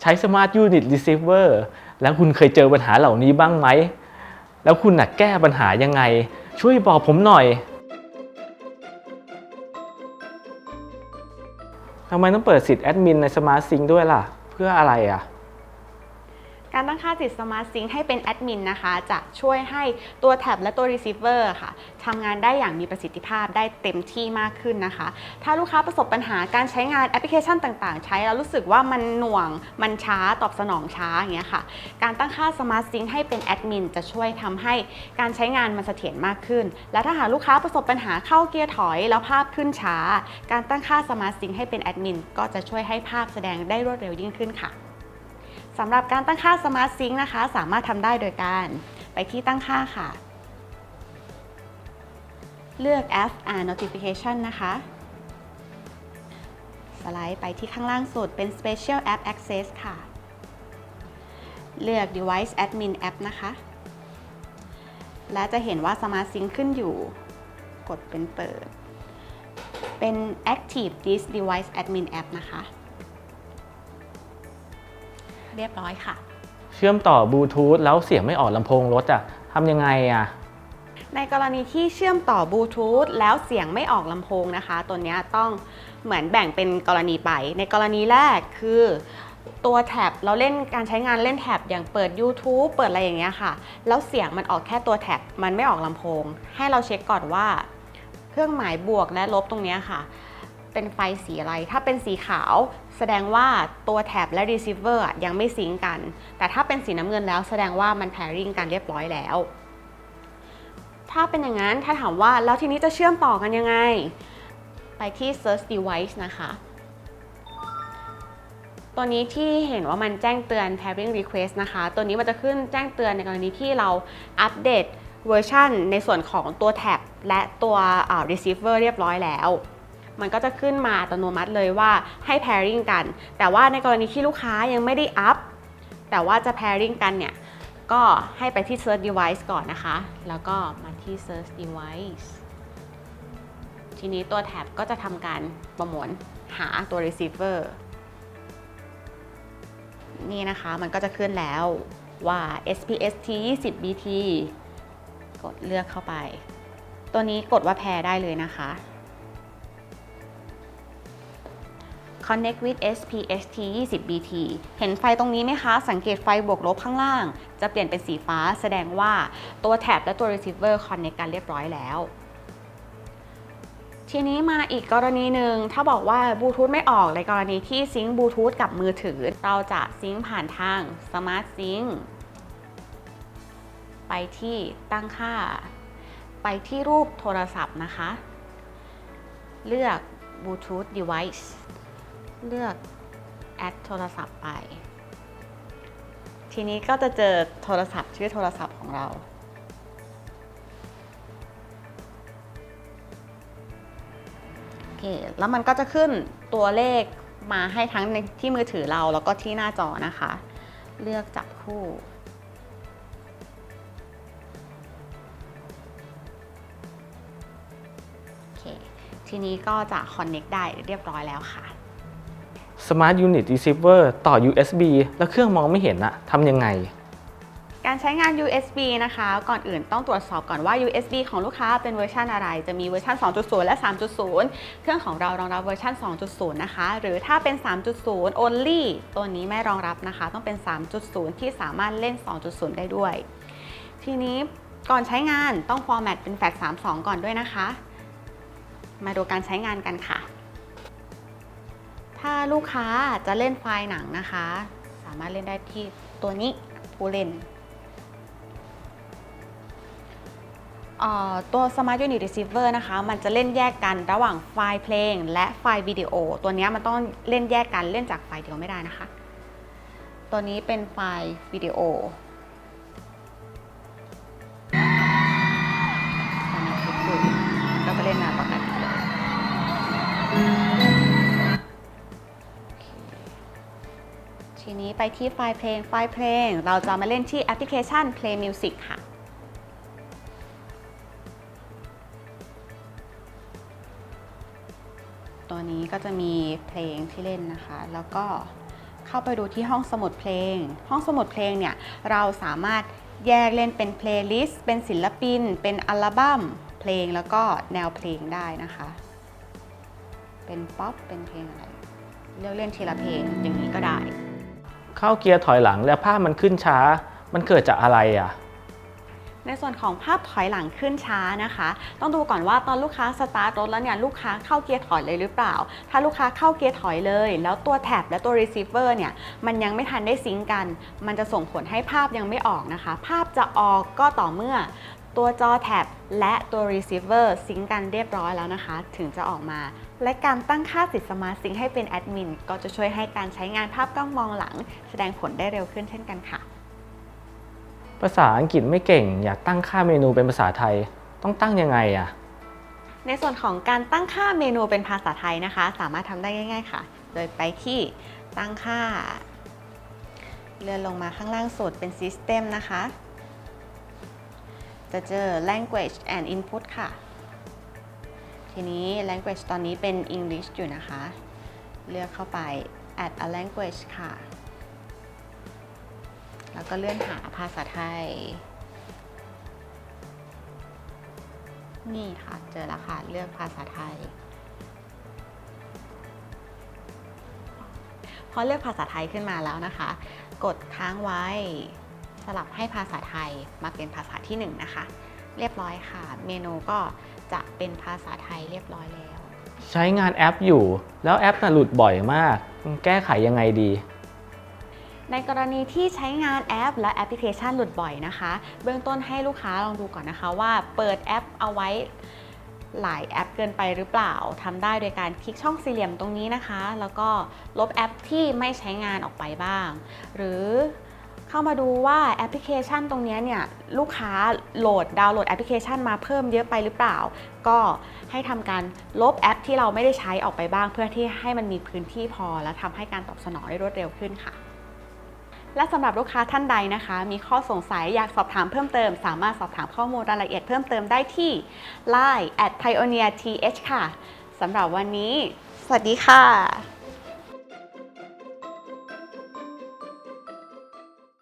ใช้ Smart Unit Receiver แล้วคุณเคยเจอปัญหาเหล่านี้บ้างไหม แล้วคุณน่ะแก้ปัญหายังไง ช่วยบอกผมหน่อยทำไมต้องเปิดสิทธิ์แอดมินใน Smart Sync ด้วยล่ะ เพื่ออะไรอะ การตั้งค่าสิทธิ์ Smart Sync ให้เป็นแอดมินนะคะ จะช่วยให้ตัวแท็บและตัว Receiver ค่ะทำงานได้อย่างมีประสิทธิภาพได้เต็มที่มากขึ้นนะคะ ถ้าลูกค้าประสบปัญหาการใช้งานแอปพลิเคชันต่างๆ ใช้แล้วรู้สึกว่ามันหน่วง มันช้า ตอบสนองช้าอย่างเงี้ยค่ะ การตั้งค่า Smart Sync ให้เป็นแอดมินจะช่วยทำให้การใช้งานมันเสถียรมากขึ้น และถ้าหากลูกค้าประสบปัญหาเข้าเกียร์ถอยแล้วภาพขึ้นช้า การตั้งค่า Smart Sync ให้เป็นแอดมินก็จะช่วยให้ภาพแสดงได้รวดเร็วยิ่งขึ้นค่ะ สำหรับการตั้งค่า Smart Sync นะคะ สามารถทำได้โดยการไปที่ตั้งค่าค่ะ เลือก FR Notification นะคะ สไลด์ไปที่ข้างล่างสุดเป็น Special App Access ค่ะ เลือก Device Admin App นะคะ และจะเห็นว่า Smart Sync ขึ้นอยู่ กดเป็นเปิด เป็น Active This Device Admin App นะคะ เรียบร้อยค่ะ เชื่อมต่อบลูทูธแล้วเสียงไม่ออกลำโพงรถอะทำยังไงอะในกรณีที่เชื่อมต่อบลูทูธแล้วเสียงไม่ออกลำโพงนะคะ ตัวเนี้ยต้องเหมือนแบ่งเป็นกรณีไป ในกรณีแรกคือตัวแท็บเราเล่นการใช้งานเล่นแท็บอย่างเปิด YouTube เปิดอะไรอย่างเงี้ยค่ะ แล้วเสียงมันออกแค่ตัวแท็บมันไม่ออกลำโพง ให้เราเช็คก่อนว่า เครื่องหมายบวกและลบตรงเนี้ยค่ะ เป็นไฟสีอะไร ถ้าเป็นสีขาว แสดงว่าตัวแท็บและ receiver อะยังไม่ซิงกัน แต่ถ้าเป็นสีน้ำเงินแล้วแสดงว่ามัน pairing กันเรียบร้อยแล้ว ถ้าเป็นอย่างนั้นถ้าถามว่าแล้วทีนี้จะเชื่อมต่อกันยังไง ไปที่ search device นะคะ ตัวนี้ที่เห็นว่ามันแจ้งเตือน pairing request นะคะ ตัวนี้มันจะขึ้นแจ้งเตือนในกรณีที่เราอัปเดตเวอร์ชันในส่วนของตัวแท็บและตัว receiver เรียบร้อยแล้ว มันก็จะขึ้นมาอัตโนมัติเลยว่าให้ pairing กัน แต่ว่าในกรณีที่ลูกค้ายังไม่ได้อัพ แต่ว่าจะ pairing กันเนี่ย ก็ให้ไปที่ search device ก่อนนะคะ แล้วก็มาที่ search device ทีนี้ตัวแท็บก็จะทำการประมวลหาตัว receiver นี่นะคะมันก็จะขึ้นแล้วว่า SPST 20 BT กดเลือกเข้าไป ตัวนี้กดว่าแพรได้เลยนะคะ Connect with SPST 20 BT เห็นไฟตรงนี้ไหมคะ สังเกตไฟบวกลบข้างล่าง จะเปลี่ยนเป็นสีฟ้าแสดงว่าตัวแท็บและตัว receiver connect กันเรียบร้อยแล้ว ทีนี้มาอีกกรณีหนึ่งถ้าบอกว่าบลูทูธไม่ออกในกรณีที่ซิงค์บลูทูธกับมือถือ เราจะซิงค์ผ่านทาง Smart Sync ไปที่ตั้งค่า ไปที่รูปโทรศัพท์นะคะ เลือก Bluetooth device เลือก add โทรศัพท์ไป ทีนี้ก็จะเจอโทรศัพท์ชื่อโทรศัพท์ของเรา โอเค แล้วมันก็จะขึ้นตัวเลขมาให้ทั้งในที่มือถือเราแล้วก็ที่หน้าจอนะคะ เลือกจับคู่โอเคทีนี้ก็จะ connect ได้เรียบร้อยแล้วค่ะ Smart Unit Receiver ต่อ USB แล้วเครื่องมองไม่เห็นอะทำยังไง การใช้งาน USB นะคะ ก่อนอื่นต้องตรวจสอบก่อนว่า USB ของลูกค้าเป็นเวอร์ชันอะไร จะมีเวอร์ชัน 2.0 และ 3.0 เครื่องของเรารองรับเวอร์ชัน 2.0 นะคะ หรือถ้าเป็น 3.0 only ตัวนี้ไม่รองรับนะคะ ต้องเป็น 3.0 ที่สามารถเล่น 2.0 ได้ด้วย ทีนี้ก่อนใช้งานต้อง format เป็น FAT32 ก่อนด้วยนะคะ มาดูการใช้งานกันค่ะ ถ้าลูกค้าจะเล่นไฟล์หนังนะคะ สามารถเล่นได้ที่ตัวนี้ผู้เล่นตัว Smart Unit Receiver นะคะ มันจะเล่นแยกกันระหว่างไฟล์เพลง และไฟล์วิดีโอ ตัวนี้มันต้องเล่นแยกกันเล่นจากไฟล์เดียวไม่ได้นะคะ ตัวนี้เป็นไฟล์วิดีโอตอนนี้คลิกดูก็จะเล่นนป ทีนี้ไปที่ไฟล์เพลง ไฟล์เพลง เราจะมาเล่นที่แอปพลิเคชัน Play Music ค่ะ ตัวนี้ก็จะมีเพลงที่เล่นนะคะ แล้วก็เข้าไปดูที่ห้องสมุดเพลง ห้องสมุดเพลงเนี่ย เราสามารถแยกเล่นเป็นเพลย์ลิสต์เป็นศิลปิน เป็นอัลบั้มเพลงแล้วก็แนวเพลงได้นะคะ เป็นป๊อป เป็นเพลงอะไร เลือกเล่นทีละเพลงอย่างนี้ก็ได้ เข้าเกียร์ถอยหลังแล้วภาพมันขึ้นช้า มันเกิดจากอะไรอะในส่วนของภาพถอยหลังขึ้นช้านะคะ ต้องดูก่อนว่าตอนลูกค้าสตาร์ทรถแล้วเนี่ยลูกค้าเข้าเกียร์ถอยเลยหรือเปล่า ถ้าลูกค้าเข้าเกียร์ถอยเลย แล้วตัวแท็บและตัว receiver เนี่ยมันยังไม่ทันได้ซิงกัน มันจะส่งผลให้ภาพยังไม่ออกนะคะ ภาพจะออกก็ต่อเมื่อ ตัวจอแท็บและตัว receiver ซิงก์กันเรียบร้อยแล้วนะคะ ถึงจะออกมา และการตั้งค่าติดสมาร์ทซิงให้เป็นแอดมินก็จะช่วยให้การใช้งานภาพกล้องมองหลัง แสดงผลได้เร็วขึ้นเช่นกันค่ะ ภาษาอังกฤษไม่เก่ง อยากตั้งค่าเมนูเป็นภาษาไทย ต้องตั้งยังไงอะในส่วนของการตั้งค่าเมนูเป็นภาษาไทยนะคะ สามารถทำได้ง่าย ๆ ค่ะ โดยไปที่ตั้งค่า เลื่อนลงมาข้างล่างสุดเป็น System นะคะ จะเจอ Language and Input ค่ะ ทีนี้ Language ตอนนี้เป็น English อยู่นะคะ เลือกเข้าไป Add a language ค่ะ แล้วก็เลื่อนหาภาษาไทย นี่ค่ะ เจอแล้วค่ะ เลือกภาษาไทย พอเลือกภาษาไทยขึ้นมาแล้วนะคะ กดค้างไว้ ลับให้ภาษาไทยมาเป็นภาษาที่หนึ่งนะคะ เรียบร้อยค่ะ เมนูก็จะเป็นภาษาไทยเรียบร้อยแล้ว ใช้งานแอปอยู่ แล้วแอปน่ะหลุดบ่อยมาก แก้ไขยังไงดี ในกรณีที่ใช้งานแอป และแอปพลิเคชันหลุดบ่อยนะคะ เบื้องต้นให้ลูกค้าลองดูก่อนนะคะว่าเปิดแอปเอาไว้หลายแอปเกินไปหรือเปล่าทำได้โดยการคลิกช่องสี่เหลี่ยมตรงนี้นะคะ แล้วก็ลบแอปที่ไม่ใช้งานออกไปบ้าง หรือ เข้ามาดูว่าแอปพลิเคชันตรงนี้เนี่ยลูกค้าโหลดดาวน์โหลดแอปพลิเคชันมาเพิ่มเยอะไปหรือเปล่า ก็ให้ทำการลบแอปที่เราไม่ได้ใช้ออกไปบ้าง เพื่อที่ให้มันมีพื้นที่พอ และทำให้การตอบสนองได้รวดเร็วขึ้นค่ะ และสำหรับลูกค้าท่านใดนะคะ มีข้อสงสัยอยากสอบถามเพิ่มเติม สามารถสอบถามข้อมูลรายละเอียดเพิ่มเติมได้ที่ Line at pioneer th ค่ะสำหรับวันนี้ สวัสดีค่ะ